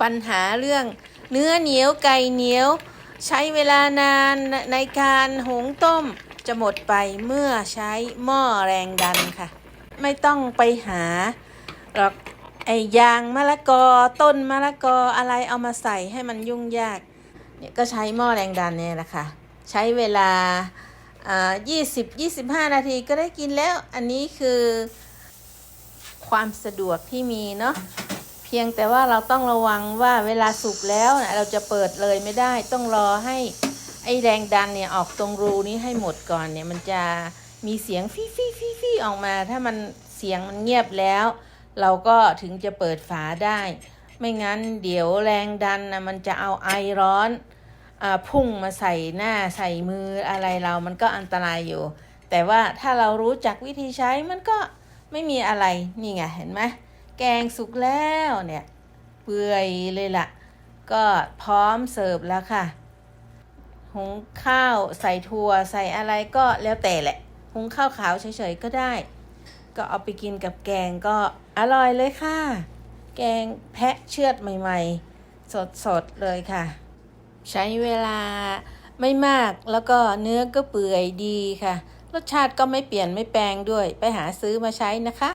ปัญหาเรื่อง เนื้อเหนียวไก่เหนียว ใช้เวลานานในการหุงต้มจะหมดไปเมื่อใช้หม้อแรงดันค่ะ ไม่ต้องไปหาหรอกไอ้ยางมะละกอต้นมะละกออะไรเอามาใส่ให้มันยุ่งยากเนี่ยก็ใช้หม้อแรงดันเนี่ยแหละค่ะ ใช้เวลาอ่า20 25นาทีก็ได้กินแล้ว อันนี้คือความสะดวกที่มีเนาะ พียงแต่ว่าเราต้องระวังว่าเวลาสุกแล้วนะเราจะเปิดเลยไม่ได้ ต้องรอให้ไอ้แรงดันเนี่ยออกตรงรูนี้ให้หมดก่อนเนี่ยมันจะมีเสียงฟีฟีฟีฟีออกมา ถ้ามันเสียงมันเงียบแล้ว เราก็ถึงจะเปิดฝาได้ ไม่งั้นเดี๋ยวแรงดันนะมันจะเอาไอร้อนอพุ่งมาใส่หน้าใส่มืออะไรเรามันก็อันตรายอยู่ แต่ว่าถ้าเรารู้จักวิธีใช้มันก็ไม่มีอะไรนี่ไงเห็นไหม แกงสุกแล้วเนี่ย เปื่อยเลยล่ะ ก็พร้อมเสิร์ฟแล้วค่ะ หุงข้าวใส่ถั่วใส่อะไรก็แล้วแต่แหละ หุงข้าวขาวเฉยๆก็ได้ ก็เอาไปกินกับแกงก็อร่อยเลยค่ะ แกงแพะเชือดใหม่ ๆ สดๆเลยค่ะ ใช้เวลาไม่มากแล้วก็เนื้อก็เปื่อยดีค่ะ รสชาติก็ไม่เปลี่ยนไม่แปลงด้วย ไปหาซื้อมาใช้นะคะ